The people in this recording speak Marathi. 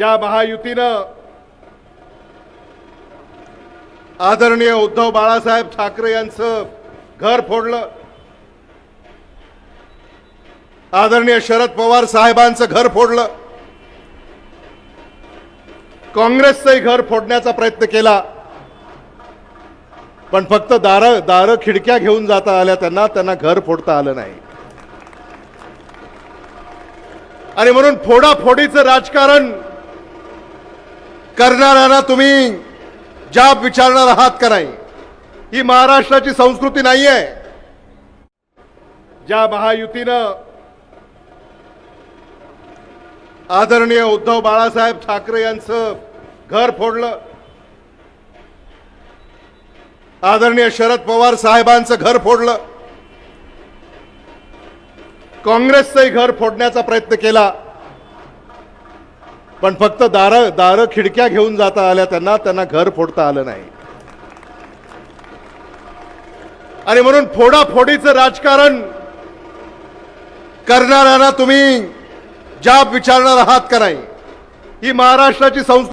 ज्या महायुतीनं आदरणीय उद्धव बाळासाहेब ठाकरे यांचं घर फोडलं आदरणीय शरद पवार साहेबांचं घर फोडलं काँग्रेसचंही घर फोडण्याचा प्रयत्न केला पण फक्त दार दार खिडक्या घेऊन जाता आल्या त्यांना त्यांना घर फोडता आलं नाही. आणि म्हणून फोडाफोडीचं राजकारण करणाऱ्यांना तुम्ही जाब विचारणार आहात का नाही? ही महाराष्ट्राची संस्कृती नाही आहे ज्या महायुतीनं आदरणीय उद्धव बाळासाहेब ठाकरे यांचं घर फोडलं आदरणीय शरद पवार साहेबांचं घर फोडलं काँग्रेसचंही घर फोडण्याचा प्रयत्न केला पण फक्त दार दार खिडक्या घेऊन जाता आल्या त्यांना त्यांना घर फोडता आलं नाही. आणि म्हणून फोडाफोडीचं राजकारण करणाऱ्यांना तुम्ही जाब विचारणार आहात का नाही? ही महाराष्ट्राची संस्था